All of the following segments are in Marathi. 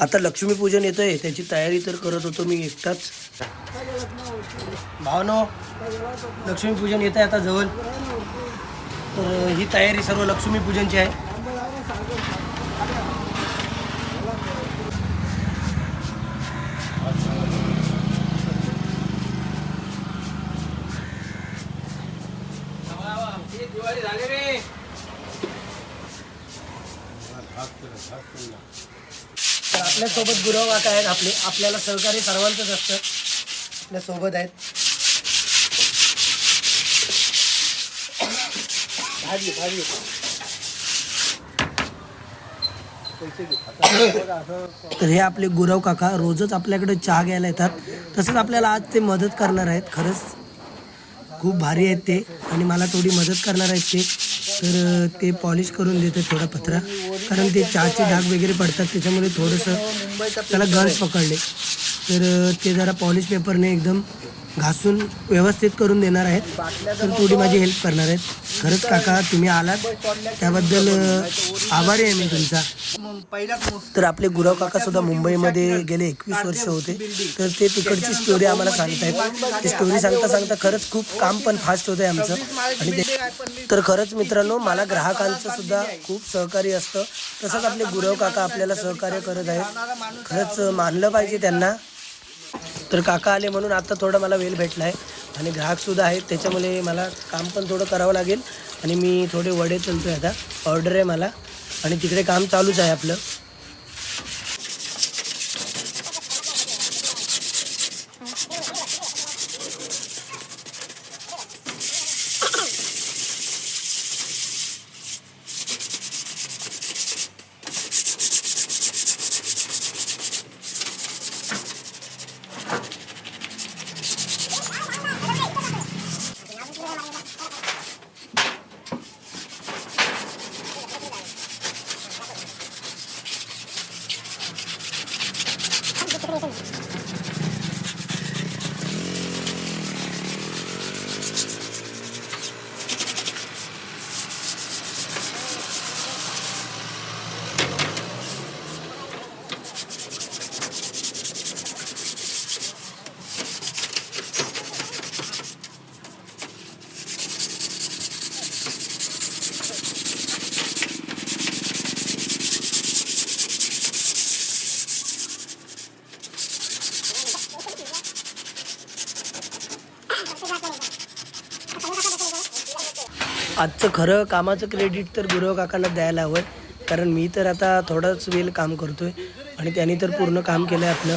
आता लक्ष्मीपूजन येतं आहे त्याची तयारी तर करत होतो मी एकटाच. भावनो लक्ष्मीपूजन येतं आहे आता जवळ. तर ही तयारी सर्व लक्ष्मीपूजनची आहे. तर आपल्यासोबत गुरव काका आहेत आपले आपल्याला सहकारी सर्वांचंच असतं. आपल्यासोबत आहेत. भाजी भाजी. तर हे आपले गुरव काका रोजच आपल्याकडे चहा घ्यायला येतात. तसंच आपल्याला आज ते मदत करणार आहेत. खरंच खूप भारी आहेत ते. आणि मला थोडी मदत करणार आहेत ते. तर ते पॉलिश करून देतात थोडा पत्रा. कारण ते चहाचे डाग वगैरे पडतात त्याच्यामुळे थोडंसं त्याला गंज पकडले. तर ते जरा पॉलिश पेपरने एकदम घासून व्यवस्थित करून देणार आहेत. तर थोडी माझी हेल्प करणार आहेत. खरंच काका तुम्ही आलात. त्याबद्दल आभारी आहे मी तुमचा. तर आपले गुरव काका सुद्धा मुंबईमध्ये गेले एकवीस वर्ष होते. तर ते तिकडची स्टोरी आम्हाला सांगतायत. ती स्टोरी सांगता सांगता खरंच खूप काम पण फास्ट होतं आमचं. आणि ते तर खरंच मित्रांनो मला ग्राहकांचं सुद्धा खूप सहकार्य असतं. तसंच आपले गुरव काका आपल्याला सहकार्य करत आहेत. खरंच मानलं पाहिजे त्यांना. तर काका आले म्हणून आता थोडा मला वेळ भेटला आहे आणि ग्राहकसुद्धा आहेत त्याच्यामुळे मला काम पण थोडं करावं लागेल. आणि मी थोडे वडे चलतो आहे आता. ऑर्डर आहे मला. आणि तिकडे काम चालूच आहे आपलं. आजचं खरं कामाचं क्रेडिट तर गुरव काकांना द्यायला हवं आहे कारण मी तर आता थोडाच वेळ काम करतोय. आणि त्यांनी तर पूर्ण काम केलं आहे आपलं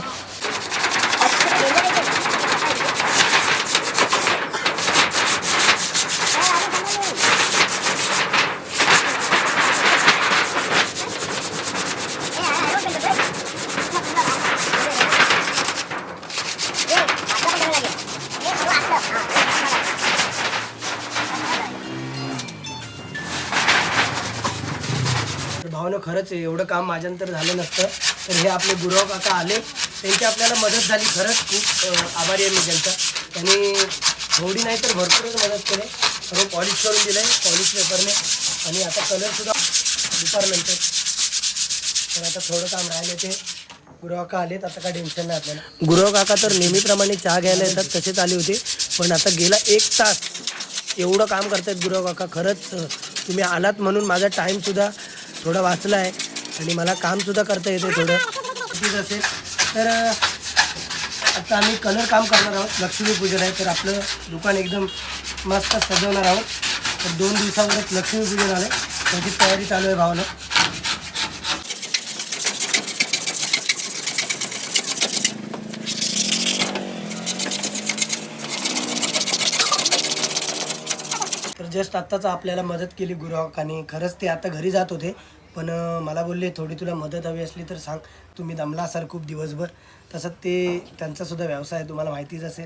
तर भावनं खरंच एवढं काम माझ्यानंतर झालं नसतं. तर हे आपले गुरव काका आले. त्यांची आपल्याला मदत झाली खरंच खूप. आभारी आहे मी त्यांचा. त्यांनी थोडी नाही तर भरपूरच मदत केली. सर्व पॉलिश करून दिलं आहे पॉलिश पेपरने आणि आता कलरसुद्धा दुपारनंतर तर आता थोडं काम राहिले ते. गुरव काका आलेत. आता काय टेन्शन नाही आपल्याला. गुरव काका तर नेहमीप्रमाणे चहा घ्यायला येतात तसेच आले होते. पण आता गेला एक तास. एवढं काम करतायत गुरव काका. खरंच तुम्ही आलात म्हणून माझा टाईमसुद्धा थोडं वाचलं आहे आणि मला कामसुद्धा करता येते थोडं. ठीक असेल. तर आता आम्ही कलर काम करणार आहोत. लक्ष्मीपूजन आहे तर आपलं दुकान एकदम मस्त सजवणार आहोत. तर दोन दिवसावरच लक्ष्मीपूजन आलं त्याची तयारी चालू आहे भावना. जस्ट आत्ताच आपल्याला मदत केली गुरुवाकाने खरंच ते आता घरी जात होते. पण मला बोलले थोडी तुला मदत हवी असली तर सांग. तुम्ही दमला असाल खूप दिवसभर. तसंच ते त्यांचासुद्धा व्यवसाय आहे तुम्हाला माहितीच असेल.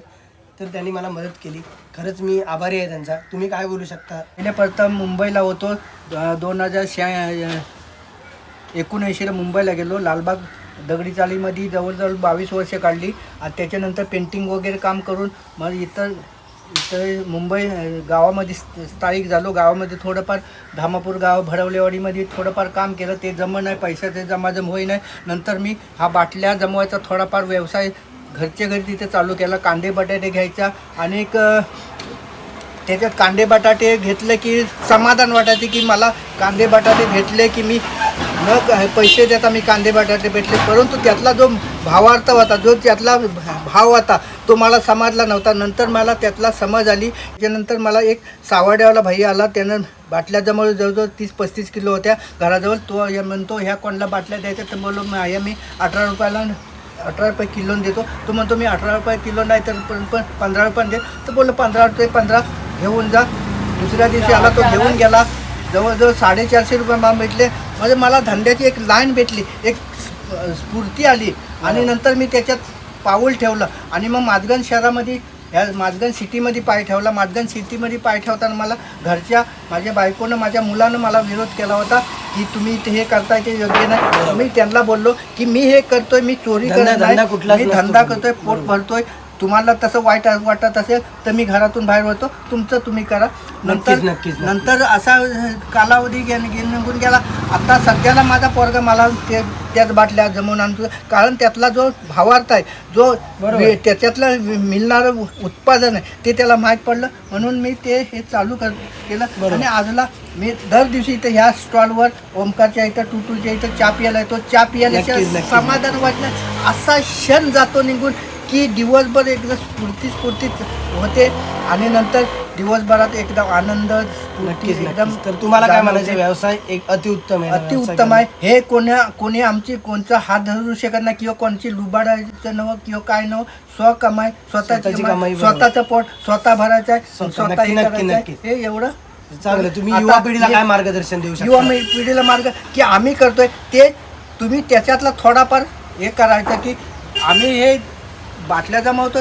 तर त्यांनी मला मदत केली. खरंच मी आभारी आहे त्यांचा. तुम्ही काय बोलू शकता? पहिले प्रथम मुंबईला होतो. दोन हजार शहा एकोणऐंशीला मुंबईला गेलो. लालबाग दगडी चालीमध्ये जवळजवळ बावीस वर्ष काढली. आणि त्याच्यानंतर पेंटिंग वगैरे काम करून मग इतर इथं मुंबई गावामध्ये स्थायिक झालो. गावामध्ये थोडंफार धामापूर गाव भडवलेवाडीमध्ये थोडंफार काम केलं. ते जमं नाही पैशाचे जमाजम होई नाही. नंतर मी हा बाटल्या जमवायचा थोडाफार व्यवसाय घरच्या घरी तिथे चालू केला. कांदे बटाटे घ्यायचा. आणि एक त्याच्यात कांदे बटाटे घेतले की समाधान वाटायचे की मला कांदे बटाटे घेतले की मी न क- पैसे देता मी कांदे बटाटे भेटले परंतु त्यातला जो भावार्थ होता जो त्यातला भाव होता तो मला समजला नव्हता. नंतर मला त्यातला समज आली. त्यानंतर मला एक सावड्यावाला भाई आला. त्यानं बाटल्या जवळ जवळजवळ तीस पस्तीस किलो होत्या. घराजवळ तो या म्हणतो ह्या कोणाला बाटल्या द्यायच्या? तर बोललो मी आहे मी अठरा रुपयाला अठरा रुपये किलो देतो. तो म्हणतो मी अठरा रुपये किलो नाही तर पण पण पंधरा रुपये दे. तर बोललो पंधरा रुपये पंधरा घेऊन जा. दुसऱ्या दिवशी आला तो घेऊन गेला. जवळजवळ साडेचारशे रुपये मला भेटले. म्हणजे मला धंद्याची एक लाईन भेटली एक स्फ- स्फूर्ती आली. आणि नंतर मी त्याच्यात पाऊल ठेवलं. आणि मग माजगन शहरामध्ये ह्या माजगन सिटीमध्ये पाय ठेवला. माजगन सिटीमध्ये पाय ठेवताना मला घरच्या माझ्या बायकोनं माझ्या मुलानं मला विरोध केला होता की तुम्ही हे करताय ते योग्य नाही. मी त्यांना बोललो की मी हे करतोय मी चोरी करत नाही. मी धंदा. करतोय पोट भरतोय. तुम्हाला तसं वाईट वाटत असेल तर मी घरातून बाहेर होतो. तुमचं तुम्ही करा. नंतर नक्कीच. नंतर असा कालावधी गे- निघून गेला. आता सध्याला माझा पोरगा मला ते त्याच बाटल्या जमवून आणतो. कारण त्यातला जो भावार्थ आहे जो त्याच्यातलं मिळणारं उत्पादन आहे ते त्याला माहीत पडलं. म्हणून मी ते हे चालू कर केलं. आणि आजला मी दर दिवशी इथं ह्या स्टॉलवर ओमकारच्या इथं टुटूच्या इथं चा पियाला येतो. चा पियाल्याच्या नक्कीच, नक्कीच. समाधान वाटणं असा क्षण जातो निघून. की दिवसभर एकदम स्फूर्ती स्फूर्तीत होते आणि नंतर दिवसभरात एकदम आनंद स्फूर्ती एकदम तर तुम्हाला काय. म्हणायचं व्यवसाय एक अतिउत्तम आहे अतिउत्तम आहे हे कोण्या कोणी आमची कोणचा हात धरू शकत नाही किंवा कोणची लुबाडायचं नवं किंवा काय नवं स्व कमाई स्वतःची स्वतःची कमाई. स्वतःचं पोट स्वतः भरायचं आहे स्वतः, हे करायचं. हे एवढं. चांगलं तुम्ही युवा पिढीला काय मार्गदर्शन देऊ शकता युवा पिढीला मार्ग की आम्ही करतोय ते तुम्ही त्याच्यातला थोडाफार हे करायचं की आम्ही हे बाटल्या जमावतो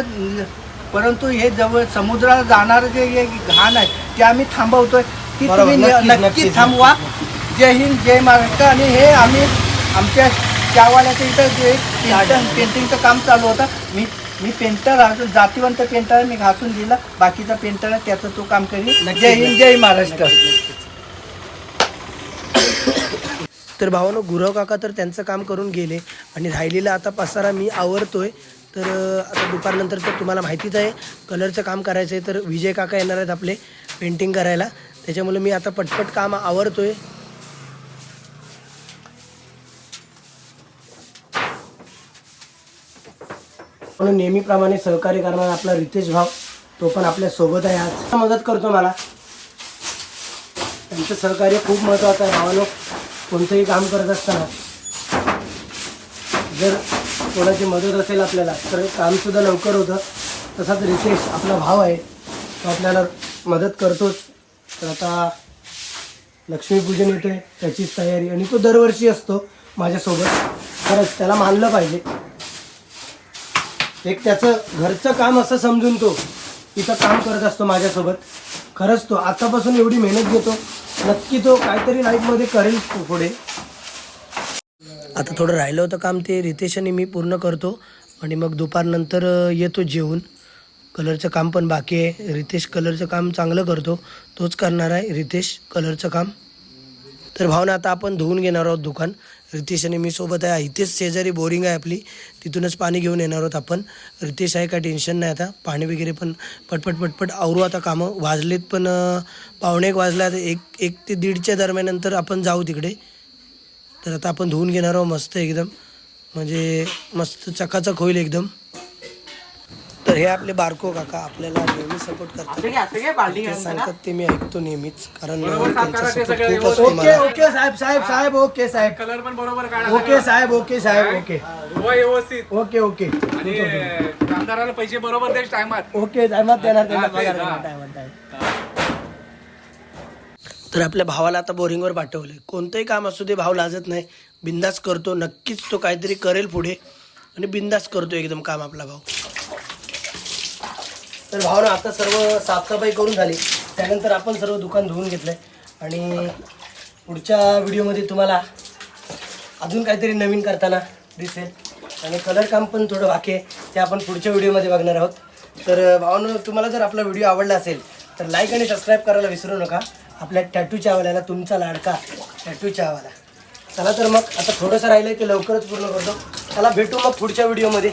परंतु हे जवळ समुद्राला जाणारं जे हे घाण आहे ते आम्ही थांबवतोय. ती तुम्ही नक्की नक्कीच, थांबवा. जय हिंद जय महाराष्ट्र. आणि हे आम्ही आमच्या चावाल्याच्या इथं जे पेंटिंग पेंटिंगचं काम चालू होतं मी मी पेंटर आहे जातीवंत पेंटर आहे मी घासून दिला. बाकीचा पेंटर आहे त्याचं तो काम करील जय हिंद जय महाराष्ट्र. तर भावानं गुरव काका तर त्यांचं काम करून गेले. आणि राहिलेला आता पसारा मी आवरतोय. तर आता दुपारनंतर तर तुम्हाला माहितीच आहे कलरचं काम करायचं आहे तर विजय काका येणार आहेत आपले पेंटिंग करायला. त्याच्यामुळे मी आता पटपट काम आवरतोय. म्हणून नेहमीप्रमाणे सहकार्य करणारा आपला रितेश भाव तो पण आपल्यासोबत आहे आज. मदत करतो मला. त्यांचं सहकार्य खूप महत्त्वाचं आहे. भावानो कोणतंही काम करत असताना जर कोणाची मदत असेल आपल्याला तर कामसुद्धा लवकर होतं. तसाच रितेश आपला भाव आहे तो आपल्याला मदत करतोच. तर आता लक्ष्मीपूजन येते त्याचीच तयारी. आणि तो दरवर्षी असतो माझ्यासोबत. खरंच त्याला मानलं पाहिजे. एक त्याचं घरचं काम असं समजून तो इथं काम करत असतो माझ्यासोबत. खरंच तो आतापासून एवढी मेहनत घेतो. नक्की तो काहीतरी लाईफमध्ये करेल पुढे. आता थोडं राहिलं होतं काम ते रितेश आणि मी पूर्ण करतो आणि मग दुपारनंतर येतो जेवून. कलरचं काम पण बाकी आहे. रितेश कलरचं काम चांगलं करतो. तोच करणार आहे रितेश कलरचं काम. तर भावना आता आपण धुवून घेणार आहोत दुकान. रितेश आणि मी सोबत आहे. इथेच शेजारी बोरिंग आहे आपली. तिथूनच पाणी घेऊन येणार आहोत आपण. रितेश आहे काय टेन्शन नाही आता. पाणी वगैरे पण पटपट पटपट आवरू आता कामं. वाजलेत पण पावणे एक वाजले आता एक एक ते दीडच्या दरम्यानंतर आपण जाऊ तिकडे. तर आता आपण धुवून घेणार आहोत मस्त एकदम. म्हणजे मस्त चकाचक होईल एकदम. तर हे आपले बारको काका आपल्याला नेहमी सपोर्ट करतात. ते सांगतात ते मी ऐकतो नेहमीच कारण त्यांचा support खूप असतो ओके मला. ओके साहेब साहेब साहेब ओके साहेब. कलर पण बरोबर काढा ओके साहेब ओके साहेब ओके. व्यवस्थित. Okay okay. आणि कामगाराला पैसे बरोबर टायमात. ओके टायमात देणार त्यांना तर आपल्या भावाला आता बोरिंगवर पाठवले कोणतंही काम असू दे भाव लाजत नाही. बिंदास करतो. नक्कीच तो काहीतरी करेल पुढे. आणि बिंदास करतो एकदम काम आपला भाऊ. तर भावना आता सर्व साफसफाई करून झाली. त्यानंतर आपण सर्व दुकान धुवून घेतलंय. आणि पुढच्या व्हिडिओमध्ये तुम्हाला अजून काहीतरी नवीन करताना दिसेल. आणि कलर काम पण थोडं बाकी आहे. ते आपण पुढच्या व्हिडिओमध्ये बघणार आहोत. तर भावानं तुम्हाला जर आपला व्हिडिओ आवडला असेल तर लाईक आणि सबस्क्राईब करायला विसरू नका. आपल्या टॅटू चावाल्याला तुमचा लाडका टॅटू चावाला. चला तर मग आता थोडंसं राहिलं की लवकरच पूर्ण करतो. चला भेटू मग पुढच्या व्हिडिओमध्ये